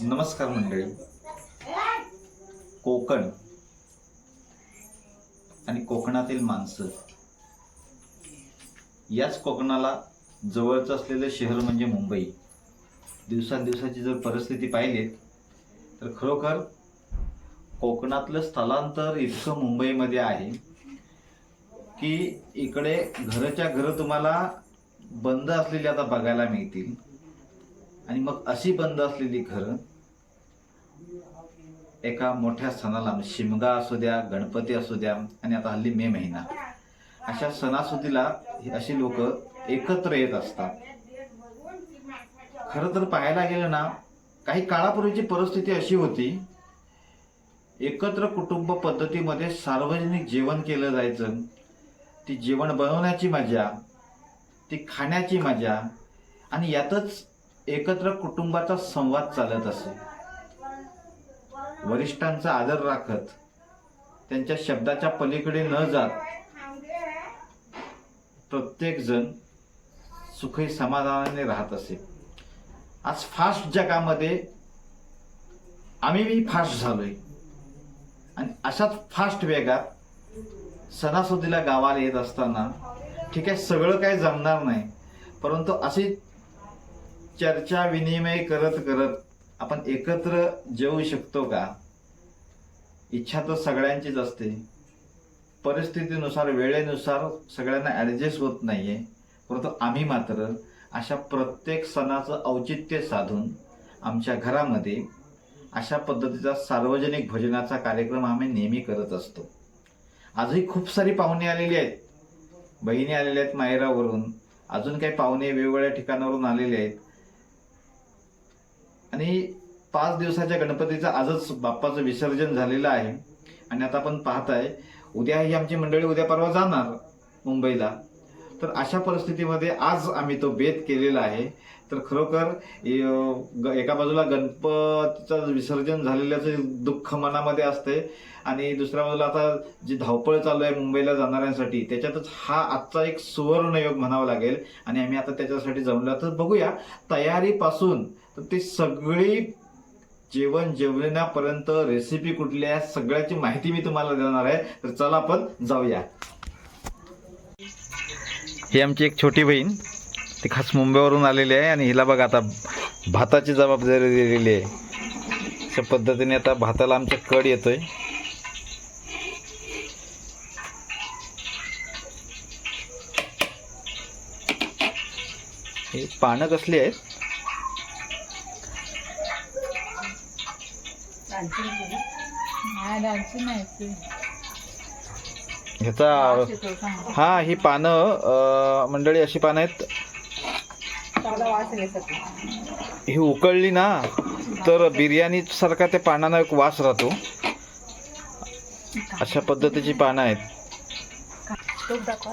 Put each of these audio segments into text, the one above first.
नमस्कार मंडळी. कोकण आणि कोकणातील माणसं. याच कोकणाला जवळचं असलेलं शहर म्हणजे मुंबई. दिवसांदिवसाची जर परिस्थिती पाहिलीत तर खरोखर कोकणातलं स्थलांतर इतकं मुंबईमध्ये आहे की इकडे घरच्या घरं तुम्हाला बंद असलेली आता बघायला मिळतील. आणि मग अशी बंद असलेली घरं एका मोठ्या सणाला म्हणजे शिमगा असू द्या गणपती असू द्या आणि आता हल्ली मे महिना. अशा सणासुदीला अशी लोक एकत्र येत असतात. खरं तर पाहायला गेलं ना काही काळापूर्वीची परिस्थिती अशी होती एकत्र कुटुंब पद्धतीमध्ये सार्वजनिक जेवण केलं जायचं. ती जेवण बनवण्याची मजा ती खाण्याची मजा आणि यातच एकत्र कुटुंबाचा संवाद चालत असे. वरिष्ठांचा आदर राखत त्यांच्या शब्दाच्या पलीकडे न जात प्रत्येक जण सुखी समाधानाने राहत असे. आज फास्ट जगामध्ये आम्ही फास्ट झालोय. आणि अशाच फास्ट वेगात सणासुदीला गावाला येत असताना ठीक आहे सगळं काही जमणार नाही परंतु अशी चर्चा विनिमय करत करत आपण एकत्र जेवू शकतो का? इच्छा तर सगळ्यांचीच असते. परिस्थितीनुसार वेळेनुसार सगळ्यांना ॲडजस्ट होत नाहीये. परंतु आम्ही मात्र अशा प्रत्येक सणाचं औचित्य साधून आमच्या घरामध्ये अशा पद्धतीचा सार्वजनिक भोजनाचा कार्यक्रम आम्ही नेहमी करत असतो. आजही खूप सारी पाहुणे आलेली आहेत. बहिणी आलेल्या आहेत मायरावरून अजून काही पाहुणे वेगवेगळ्या ठिकाणावरून आलेले आहेत. आणि पाच दिवसाच्या गणपतीचं आजच बाप्पाचं विसर्जन झालेलं आहे. आणि आता आपण पाहताय उद्या ही आमची मंडळी उद्या परवा जाणार मुंबईला. तर अशा परिस्थितीमध्ये आज आम्ही तो बेत केलेला आहे. तर खरोखर ग- एका बाजूला गणपतीचं विसर्जन झालेल्याचं दुःख मनामध्ये असते आणि दुसऱ्या बाजूला आता जी धावपळ चालू आहे मुंबईला जाणाऱ्यांसाठी त्याच्यातच हा आजचा एक सुवर्ण योग म्हणावा लागेल. आणि आम्ही आता त्याच्यासाठी जमलो तर बघूया. तयारीपासून तर ती सगळी जेवण जेवण्यापर्यंत रेसिपी कुठली आहे सगळ्याची माहिती मी तुम्हाला देणार आहे. तर चला आपण जाऊया. ही आमची एक छोटी बहीण ती खास मुंबईवरून आलेली आहे आणि हिला बघा आता भाताची जबाबदारी दिलेली आहे. अशा पद्धतीने आता भाताला आमच्या कड येतोय. हे पानं कसली आहेत नाही डान्सी नाही ती. ह्याचा हा ही पानं मंडळी अशी पानं आहेत. ही उकळली ना तर बिर्याणी सारखा त्या पानांना एक वास राहतो. अशा पद्धतीची पानं आहेत.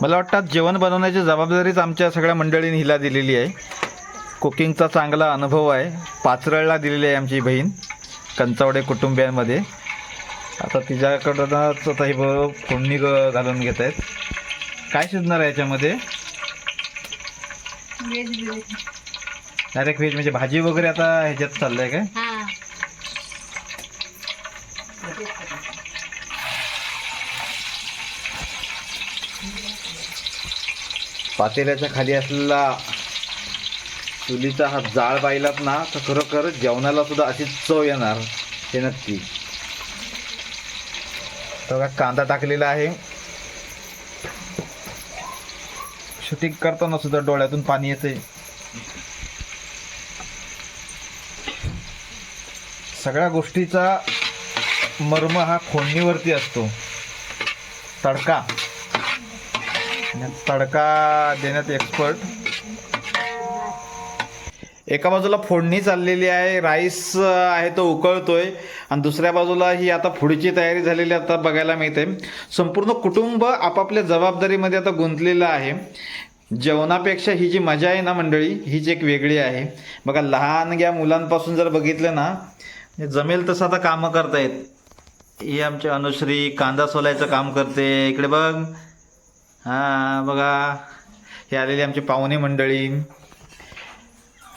मला वाटतं जेवण बनवण्याची जबाबदारीच आमच्या सगळ्या मंडळींनी हिला दिलेली आहे. कुकिंगचा चांगला अनुभव आहे. पाचरळला दिलेली आहे आमची बहीण. कंचावडे कुटुंबियांमध्ये. आता तिच्याकडूनच आता ही फोडणी घालून घेत आहेत. काय शिजणार आहे याच्यामध्ये. डायरेक्ट व्हेज म्हणजे भाजी वगैरे आता ह्याच्यात चाललंय काय? पातेल्याच्या खाली असलेला चुलीचा हा जाळ पाहिलात ना तर खरोखर जेवणाला सुद्धा अशी चव येणार. हे नक्की. तर बघा कांदा टाकलेला आहे. शूटिंग करताना सुद्धा डोळ्यातून पाणी येते सगळ्या गोष्टीचा मर्म हा फोडणीवरती असतो. तडका. तडका देण्यात एक्सपर्ट एका बाजूला फोडणी चाललेली आहे राईस आहे तो उकळतोय आणि दुसऱ्या बाजूला ही आता पुढची तयारी झालेली आता बघायला मिळते. संपूर्ण कुटुंब आपापल्या जबाबदारीमध्ये आता गुंतलेलं आहे. जेवणापेक्षा ही जी मजा आहे ना मंडळी हीच एक वेगळी आहे. बघा लहानग्या मुलांपासून जर बघितलं ना म्हणजे जमेल तसं आता कामं करतायत ही आमची अनुश्री कांदा सोलायचं काम करते. इकडे बघ. हां बघा. हे आलेली आमची पाहुणे मंडळी.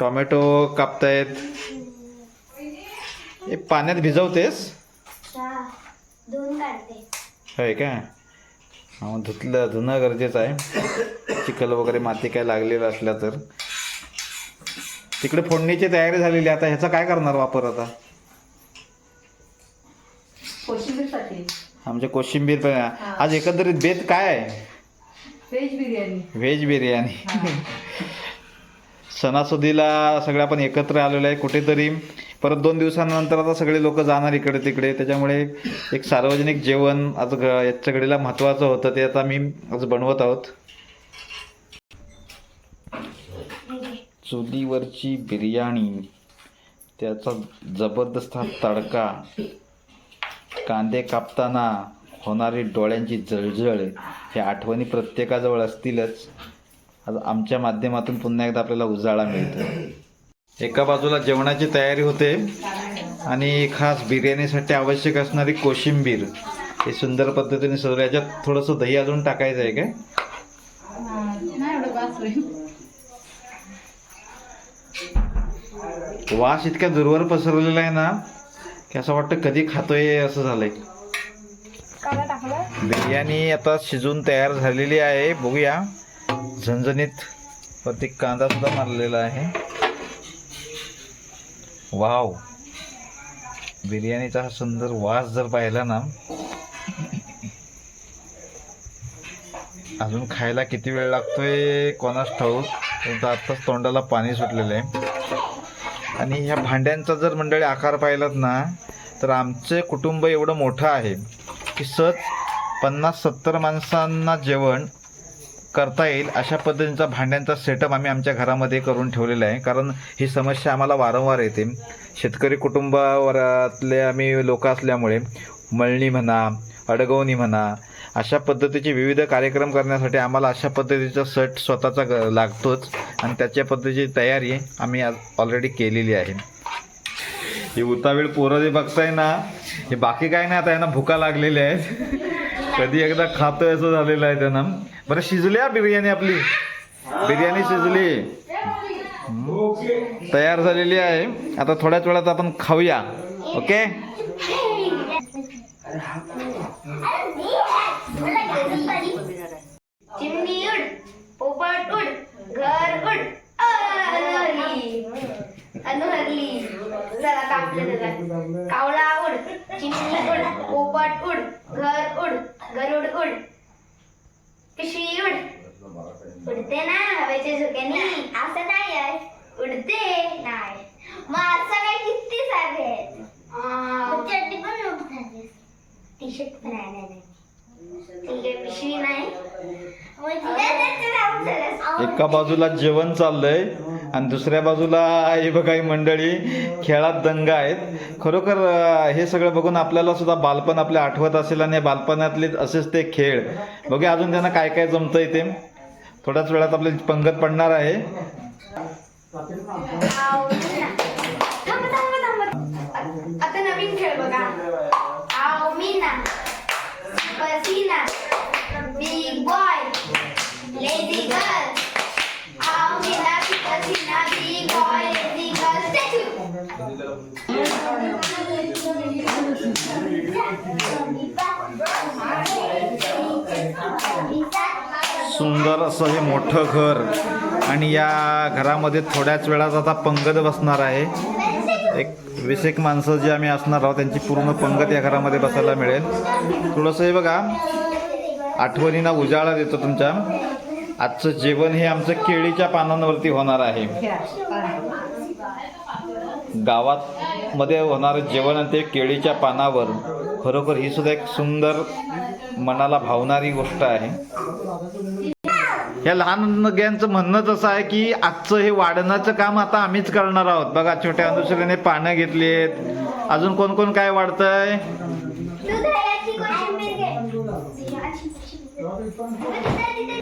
टोमॅटो कापतायत. हे पाण्यात भिजवतेस? होय का? हा मग धुतलं धुणं गरजेचं आहे. चिखल वगैरे माती काय लागलेलं असल्या तर. तिकडे फोडणीची तयारी झालेली आहे. आता ह्याचा काय करणार वापर आता? कोशिंबीरसाठी. आमच्या कोशिंबीर पण. आज एकंदरीत बेत काय आहे? व्हेज बिर्याणी. व्हेज बिर्याणी. सणासुदीला सगळे आपण एकत्र आलेलो आहे कुठेतरी. परत दोन दिवसानंतर आता सगळे लोक जाणार इकडे तिकडे त्याच्यामुळे एक सार्वजनिक जेवण आज घ याच्या घडीला महत्त्वाचं होतं ते आता मी आज बनवत आहोत. चुलीवरची बिर्याणी त्याचा जबरदस्त हा तडका कांदे कापताना होणारी डोळ्यांची जळजळ ह्या आठवणी प्रत्येकाजवळ असतीलच. आज आमच्या माध्यमातून पुन्हा एकदा आपल्याला उजाळा मिळतो एका बाजूला जेवणाची तयारी होते आणि खास बिर्याणीसाठी आवश्यक असणारी कोशिंबीर. हे सुंदर पद्धतीने सजवलं. याच्यात थोडंसं दही अजून टाकायचं आहे काय? वास इतक्या दूरवर पसरलेला आहे ना की असं वाटतं कधी खातोय असं झालंय. बिर्याणी आता शिजून तयार झालेली आहे. बघूया. झणझणीत वरती कांदा सुद्धा मारलेला आहे. वाव. बिर्याणीचा हा सुंदर वास जर पाहिला ना अजून खायला किती वेळ लागतोय कोणास ठाऊक? आत्ताच तोंडाला पाणी सुटलेलं आहे. आणि ह्या भांड्यांचा जर मंडळी आकार पाहिलात ना तर आमचे कुटुंब एवढं मोठं आहे की सहज पन्नास सत्तर माणसांना जेवण करता येईल अशा पद्धतीचा भांड्यांचा सेटअप आम्ही आमच्या घरामध्ये करून ठेवलेला आहे. कारण ही समस्या आम्हाला वारंवार येते. शेतकरी कुटुंबावरातले आम्ही लोक असल्यामुळे मळणी म्हणा अडगवणी म्हणा अशा पद्धतीचे विविध कार्यक्रम करण्यासाठी आम्हाला अशा पद्धतीचा सट स्वतःचा ग- लागतोच. आणि त्याच्या पद्धतीची तयारी आम्ही आज ऑलरेडी केलेली आहे. ही उतावीळ पोरं जे बघताय ना हे बाकी काय नाही आता यांना भुका लागलेल्या आहेत. कधी एकदा खातं असं झालेलं आहे त्यांना. बरं शिजली हा बिर्याणी आपली. बिर्याणी शिजली. तयार झालेली आहे. आता थोड्याच वेळात आपण खाऊया. ओके? असं नाही आहे उडते. नाही. मग असं काय किती साधे आहेत? चड्डी पण टी शर्ट पण आहे नाही ठीक आहे पिशवी नाही. एका बाजूला जेवण चाललंय आणि दुसऱ्या बाजूला हे बघा ही मंडळी खेळात दंग आहेत. खरोखर अं, हे सगळं बघून आपल्याला सुद्धा बालपण आपल्या आठवत असेल आणि या बालपणातले असेच ते खेळ. बघूया अजून त्यांना काय काय जमतंय ते. थोड्याच वेळात आपली पंगत पडणार आहे. आता नवीन खेळ बघा. मीना. पसीना बिग बॉय गर्ल मीना. पसीना बिग बॉय गर्ल स्टॅच्यू सुंदर असं हे मोठं घर. आणि या घरामध्ये थोड्याच वेळात आता पंगत बसणार आहे. एक वीस एक माणसं जी आम्ही असणार आहोत त्यांची पूर्ण पंगत या घरामध्ये बसायला मिळेल. थोडंसं हे बघा आठवणींना उजाळा देतो तुमच्या. आजचं जेवण हे आमचं केळीच्या पानांवरती होणार आहे. गावात मध्ये होणारं जेवण आणि ते केळीच्या पानावर. खरोखर ही सुद्धा एक सुंदर मनाला भावणारी गोष्ट आहे. या लहान नग्यांचं म्हणणं असं आहे की आजचं हे वाढण्याचं काम आता आम्हीच करणार आहोत. बघा छोट्या अनुसरीने पानं घेतली आहेत अजून कोण कोण काय वाढतंय?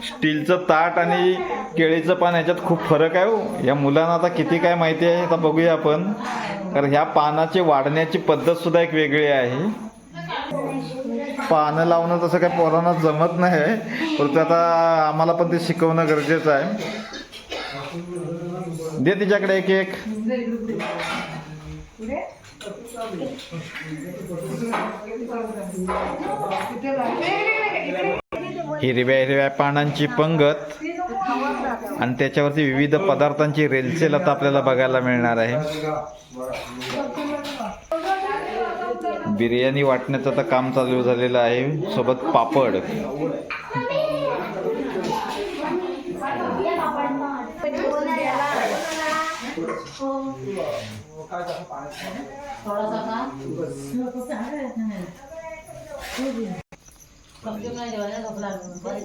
स्टीलचं ताट आणि केळीचं पान याच्यात खूप फरक आहे हो. या मुलांना आता किती काय माहिती आहे आता बघूया आपण. कारण ह्या पानाची वाढण्याची पद्धत सुद्धा एक वेगळी आहे. पानं लावणं तसं काही पोरांना जमत नाही. परंतु आता आम्हाला पण ते शिकवणं गरजेचं आहे. दे तिच्याकडे एक एक. हिरव्या हिरव्या पानांची पंगत आणि त्याच्यावरती विविध पदार्थांची रेलचेल आता आपल्याला बघायला मिळणार आहे. बिर्याणी वाटण्याचं आता काम चालू झालेलं आहे. सोबत पापड.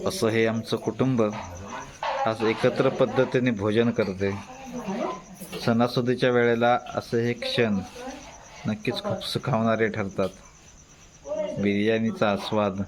असं हे आमचं कुटुंब आज एकत्र पद्धतीने भोजन करते. सणासुदीच्या वेळेला असे हे क्षण नक्कीच खूप सुखावणारे ठरतात. बिर्याणीचा आस्वाद.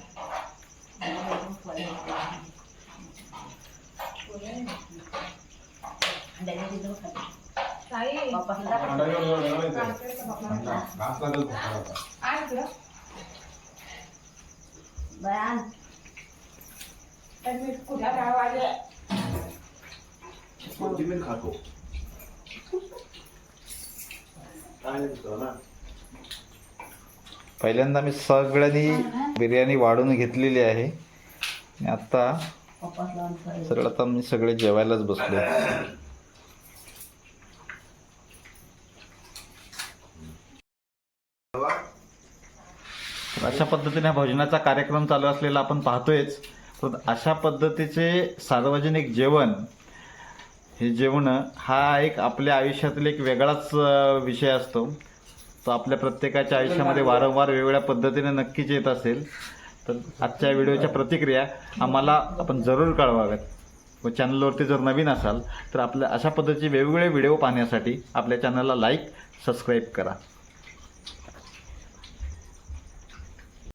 पहिल्यांदा मी सगळ्यांनी बिर्याणी वाढून घेतलेली आहे. आणि आता सरळ आता मी सगळे जेवायलाच बसलो अशा पद्धतीने भोजनाचा कार्यक्रम चालू असलेला आपण पाहतोयच. पण अशा पद्धतीचे सार्वजनिक जेवण हे जेवण हा एक आपल्या आयुष्यातील एक वेगळाच विषय असतो. तो आपल्या प्रत्येकाच्या आयुष्यामध्ये वारंवार वेगवेगळ्या पद्धतीने नक्कीच येत असेल. तर आजच्या व्हिडिओच्या प्रतिक्रिया आम्हाला आपण जरूर कळवाव्यात. व चॅनलवरती जर नवीन असाल तर आपल्या अशा पद्धतीचे वेगवेगळे व्हिडिओ पाहण्यासाठी आपल्या चॅनलला लाईक सबस्क्राईब करा.